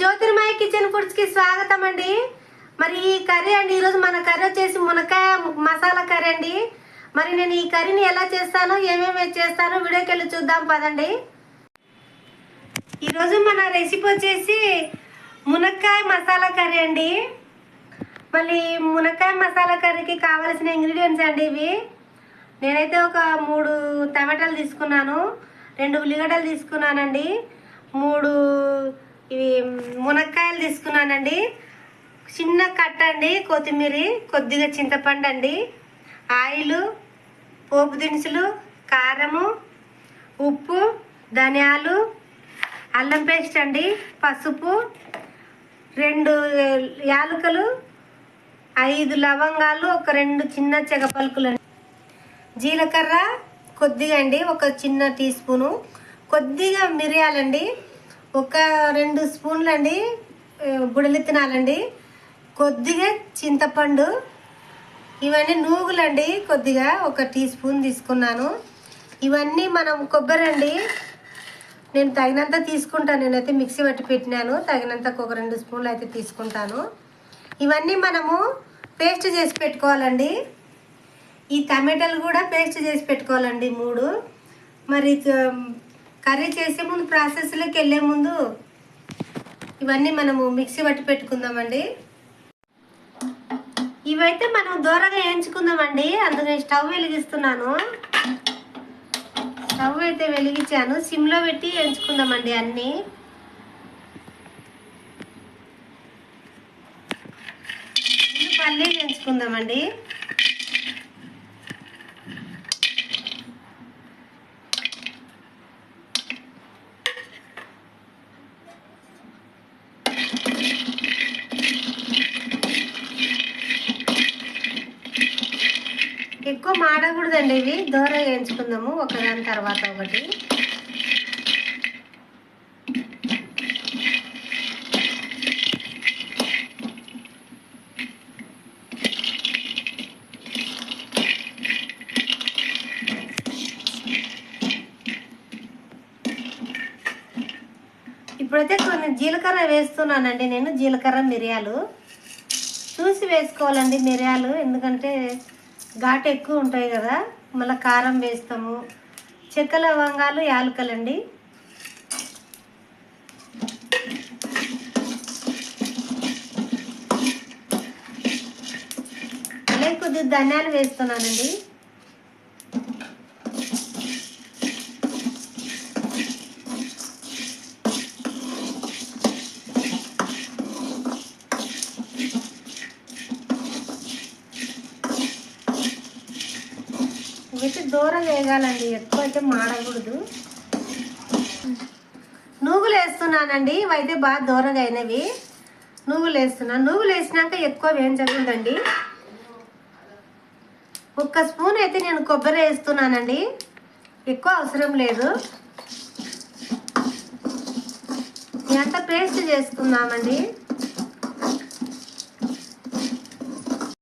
జ్యోతిర్మయ kitchen ఫుడ్స్కి స్వాగతం అండి. మరి ఈ కర్రీ అండి ఈరోజు మన కర్రీ వచ్చేసి మునక్కాయ మసాలా కర్రీ అండి. మరి నేను ఈ కర్రీని ఎలా చేస్తానో ఏమేమి చేస్తానో వీడియోకి వెళ్ళి చూద్దాం పదండి. ఈరోజు మన రెసిపీ వచ్చేసి మునక్కాయ మసాలా కర్రీ అండి. మళ్ళీ మునక్కాయ మసాలా కర్రీకి కావలసిన ఇంగ్రీడియంట్స్ అండి ఇవి. నేనైతే ఒక మూడు టమాటాలు తీసుకున్నాను రెండు ఉల్లిగడ్డలు తీసుకున్నానండి మూడు ఇవి మునక్కాయలు తీసుకున్నానండి. చిన్న కట్ట అండి కొత్తిమీర కొద్దిగా చింతపండు అండి ఆయిల్ పోపు దినుసులు కారము ఉప్పు ధనియాలు అల్లం పేస్ట్ అండి పసుపు రెండు యాలకులు ఐదు లవంగాలు ఒక రెండు చిన్న చెగపలుకులు అండి. జీలకర్ర కొద్దిగా అండి ఒక చిన్న టీ స్పూను. కొద్దిగా మిరియాలండి ఒక రెండు స్పూన్లు అండి బుడలిత్తనాలండి కొద్దిగా చింతపండు ఇవన్నీ నూగులండి కొద్దిగా ఒక టీ స్పూన్ తీసుకున్నాను. ఇవన్నీ మనం కొబ్బరి అండి నేను తగినంత తీసుకుంటాను నేనైతే మిక్సీ పట్టి పెట్టినాను తగినంత ఒక రెండు స్పూన్లు అయితే తీసుకుంటాను. ఇవన్నీ మనము పేస్ట్ చేసి పెట్టుకోవాలండి. ఈ టమాటాలు కూడా పేస్ట్ చేసి పెట్టుకోవాలండి మూడు. మరి కర్రీ చేసే ముందు ప్రాసెస్లోకి వెళ్ళే ముందు ఇవన్నీ మనము మిక్సీ పట్టి పెట్టుకుందామండి. ఇవైతే మనం దూరగా వేయించుకుందామండి. అందుకని స్టవ్ వెలిగిస్తున్నాను. స్టవ్ అయితే వెలిగించాను. సిమ్లో పెట్టి వేయించుకుందామండి అన్నీ. పల్లీలు వేయించుకుందామండి. ఎక్కువ మాడకూడదండి ఇవి. దూర వేయించుకుందాము. ఒకదాని తర్వాత ఒకటి. ఇప్పుడైతే కొన్ని జీలకర్ర వేస్తున్నానండి నేను. జీలకర్ర మిరియాలు. చూసి వేసుకోవాలండి మిరియాలు. ఎందుకంటే ఘాటు ఎక్కువ ఉంటాయి కదా మళ్ళీ కారం వేస్తాము. చెక్క లవంగాలు యాలకలండి. అలాగే కొద్దిగా ధనియాలు వేస్తున్నానండి ఇవైతే దూరం వేగాలండి ఎక్కువ అయితే మాడకూడదు. నువ్వులు వేస్తున్నానండి ఇవైతే బాగా దూరంగా అయినవి నువ్వులు వేస్తున్నాను నువ్వులు వేసినాక ఎక్కువ వేయించకూడదండి. ఒక్క స్పూన్ అయితే నేను కొబ్బరి వేస్తున్నానండి ఎక్కువ అవసరం లేదు. ఎంత పేస్ట్ చేసుకుందామండి?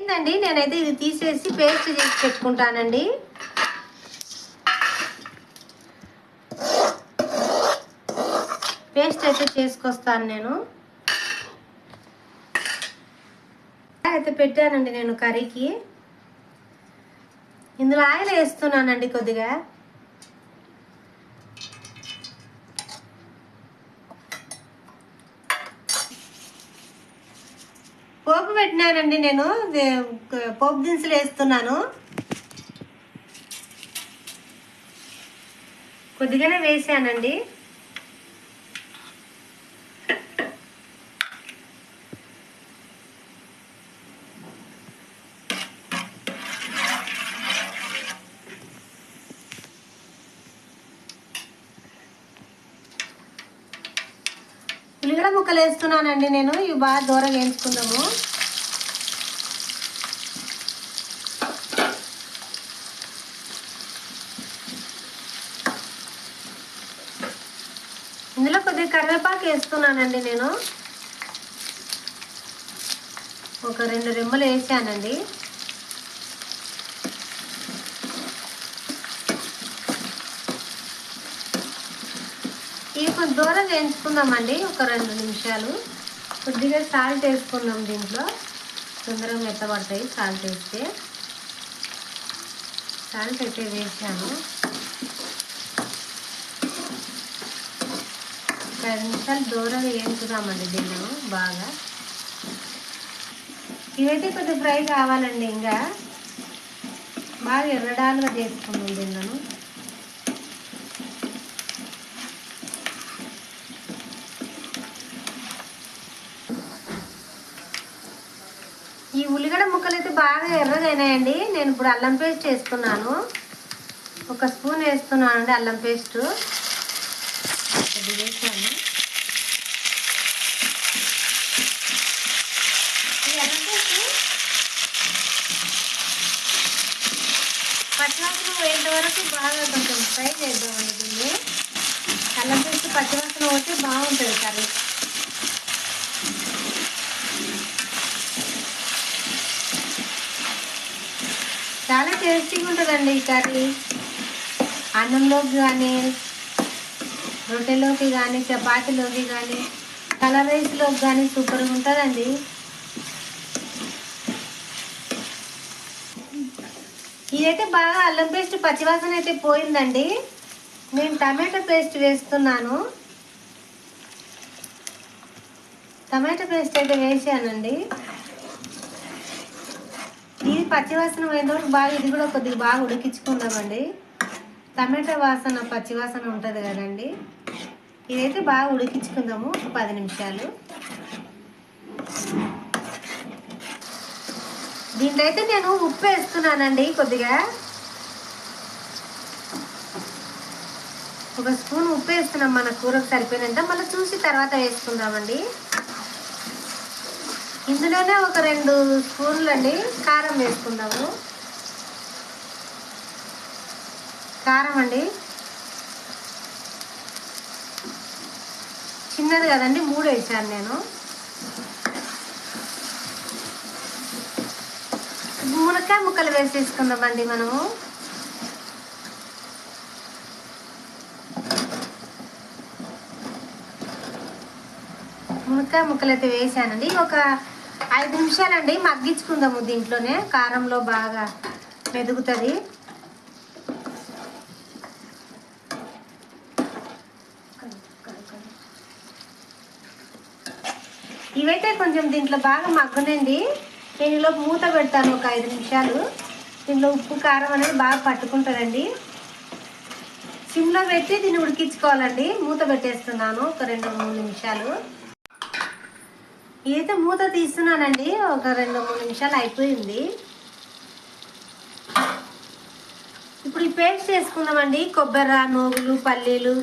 ఏంటండి నేనైతే ఇది తీసేసి పేస్ట్ చేసి పెట్టుకుంటానండి. పేస్ట్ అయితే చేసుకొస్తాను నేను. అయితే పెట్టానండి నేను కర్రీకి. ఇందులో ఆయిల్ వేస్తున్నానండి కొద్దిగా. పోపు పెట్టినానండి నేను. పోపు దినుసులు వేస్తున్నాను. కొద్దిగానే వేసానండి ఉల్లిగడ్డ ముక్కలు వేస్తున్నానండి నేను. ఇవి బాగా దూరం వేయించుకుందాము. ఇందులో కొద్దిగా కరివేపాకు వేస్తున్నానండి నేను. ఒక రెండు రెమ్మలు వేసానండి. ఇవి కొంచెం దూరం వేయించుకుందామండి ఒక రెండు నిమిషాలు. కొద్దిగా సాల్ట్ వేసుకుందాం దీంట్లో. తొందరగా మెత్తబడతాయి సాల్ట్ వేస్తే. సాల్ట్ అయితే వేసాను. ఒక ఐదు నిమిషాలు దూరంగా వేయించుదామండి దీన్ని బాగా. ఇవైతే కొద్దిగా ఫ్రై కావాలండి ఇంకా. బాగా ఎర్రడాలుగా చేసుకున్నాం దీన్ని. ఉల్లిగడ్డ ముక్కలు అయితే బాగా ఎర్రగైనాయండి. నేను ఇప్పుడు అల్లం పేస్ట్ వేస్తున్నాను ఒక స్పూన్ వేస్తున్నాను అండి అల్లం పేస్ట్. వేసాను పచ్చివాసన పోయేంత వరకు బాగా కొంచెం ఫ్రై చేద్దామండి దీన్ని. అల్లం పేస్ట్ పచ్చివాసన పోతే బాగుంటుంది కర్రీ చాలా టేస్టీగా ఉంటుందండి ఈ కర్రీ. అన్నంలోకి కానీ రొట్టెలోకి కానీ చపాతీలోకి కానీ కలర్ రైస్లోకి కానీ సూపర్గా ఉంటుందండి. ఇదైతే బాగా అల్లం పేస్ట్ పచ్చివాసన అయితే పోయిందండి. నేను టమాటో పేస్ట్ వేస్తున్నాను. టమాటో పేస్ట్ అయితే వేసానండి. పచ్చివాసన పోయిన వరకు బాగా ఇది కూడా కొద్దిగా బాగా ఉడికించుకుందామండి. టమాటా వాసన పచ్చివాసన ఉంటుంది కదండి. ఇదైతే బాగా ఉడికించుకుందాము ఒక పది నిమిషాలు. దీంట్లో అయితే నేను ఉప్పు వేస్తున్నానండి కొద్దిగా. ఒక స్పూన్ ఉప్పు వేస్తున్నాం మన కూరకు సరిపోయినంత మళ్ళీ చూసి తర్వాత వేసుకుందామండి. ఇందులోనే ఒక రెండు స్పూన్లు అండి కారం వేసుకుందాము. కారం అండి. చిన్నది కదండి మూడు వేసాను నేను. మునక్కాయ ముక్కలు వేసేసుకుందామండి మనము. మునక్కాయ ముక్కలు అయితే వేసానండి. ఒక ఐదు నిమిషాలండి మగ్గించుకుందాము దీంట్లోనే. కారంలో బాగా మెదుగుతుంది. ఇవైతే కొంచెం దీంట్లో బాగా మగ్గనండి. నేను ఇలా మూత పెడతాను ఒక ఐదు నిమిషాలు. దీంట్లో ఉప్పు కారం అనేది బాగా పట్టుకుంటుందండి. సిమ్లో పెట్టి దీన్ని ఉడికించుకోవాలండి. మూత పెట్టేస్తున్నాను ఒక రెండు మూడు నిమిషాలు. ఇదైతే మూత తీస్తున్నానండి. ఒక రెండు మూడు నిమిషాలు అయిపోయింది. ఇప్పుడు ఈ పేస్ట్ చేసుకుందామండి. కొబ్బరి నోగులు పల్లీలు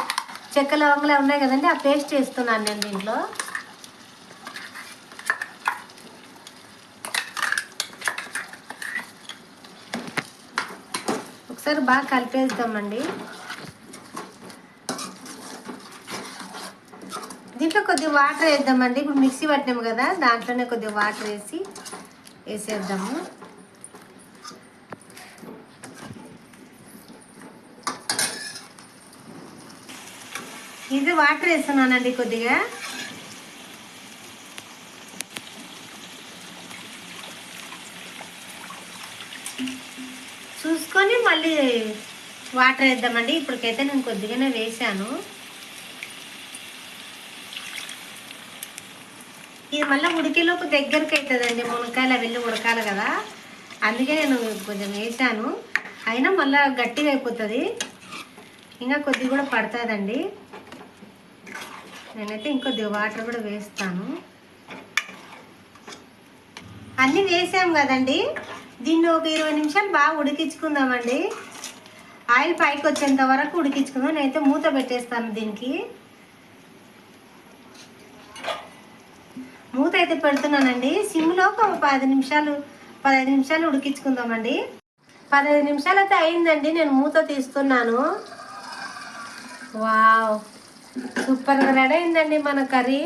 చెక్క లవంగలు ఉన్నాయి కదండి. ఆ పేస్ట్ చేస్తున్నాను నేను దీంట్లో. ఒకసారి బాగా కలిపేద్దామండి. దీంట్లో కొద్దిగా వాటర్ వేద్దామండి. ఇప్పుడు మిక్సీ పట్టినాము కదా దాంట్లోనే కొద్దిగా వాటర్ వేసి వేసేద్దాము. ఇది వాటర్ వేస్తున్నానండి కొద్దిగా. చూసుకొని మళ్ళీ వాటర్ వేద్దామండి. ఇప్పటికైతే నేను కొద్దిగానే వేసాను ఇది మళ్ళీ ఉడికేలోపు దగ్గరికి అవుతుందండి మునక్కాయలు అవన్నీ వెళ్ళి ఉడకాలి కదా. అందుకే నేను కొంచెం వేసాను. అయినా మళ్ళీ గట్టిగా అయిపోతుంది. ఇంకా కొద్దిగా కూడా పడుతుందండి. నేనైతే ఇంకొద్ది వాటర్ కూడా వేస్తాను. అన్నీ వేసాం కదండి. దీన్ని ఒక ఇరవై నిమిషాలు బాగా ఉడికించుకుందామండి. ఆయిల్ పైకి వచ్చేంత వరకు ఉడికించుకుందాం. నేనైతే మూత పెట్టేస్తాను దీనికి. అయితే పెడుతున్నానండి. సిమ్లో ఒక పది నిమిషాలు పదహైదు నిమిషాలు ఉడికించుకుందామండి. పదహైదు నిమిషాలు అయితే అయిందండి. నేను మూత తీస్తున్నాను. వావ్! సూపర్గా రెడీ అయిందండి మన కర్రీ.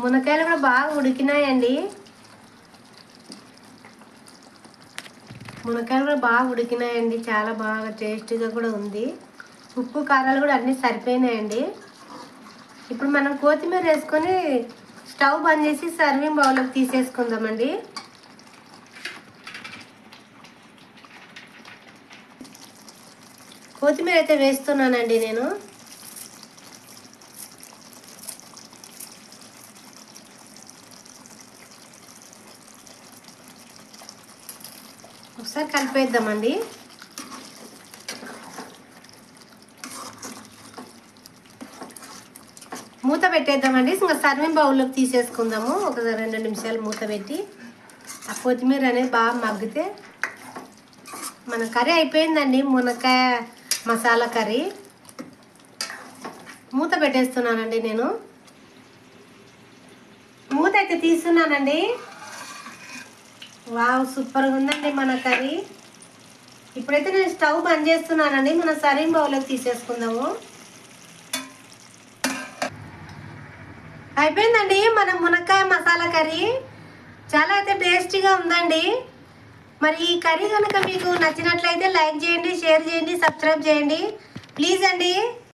మునక్కాయలు కూడా బాగా ఉడికినాయండి. మునక్కాయలు కూడా బాగా ఉడికినాయండి. చాలా బాగా టేస్టీగా కూడా ఉంది. ఉప్పు కారాలు కూడా అన్నీ సరిపోయినాయండి. ఇప్పుడు మనం కొత్తిమీర వేసుకొని స్టవ్ బంద్ చేసి సర్వింగ్ బౌల్లోకి తీసేసుకుందామండి. కొత్తిమీర అయితే వేస్తున్నానండి నేను. ఒకసారి కలిపేద్దామండి మూత పెట్టేద్దామండి. ఇంకా సర్వింగ్ బౌల్లోకి తీసేసుకుందాము. ఒక రెండు నిమిషాలు మూత పెట్టి ఆ కొత్తిమీర అనేది బాగా మగ్గితే మన కర్రీ అయిపోయిందండి. మునక్కాయ మసాలా కర్రీ. మూత పెట్టేస్తున్నానండి నేను. మూత అయితే తీస్తున్నానండి. వావ్ సూపర్గా ఉందండి మన కర్రీ. ఇప్పుడైతే నేను స్టవ్ బంద్ చేస్తున్నానండి. మన సర్వింగ్ బౌల్లోకి తీసేసుకుందాము. అయిపోయిందండి మన మునక్కాయ మసాలా కర్రీ. చాలా అయితే టేస్టీగా ఉందండి. మరి ఈ కర్రీ కనుక మీకు నచ్చినట్లయితే లైక్ చేయండి షేర్ చేయండి సబ్స్క్రైబ్ చేయండి. ప్లీజ్ అండి.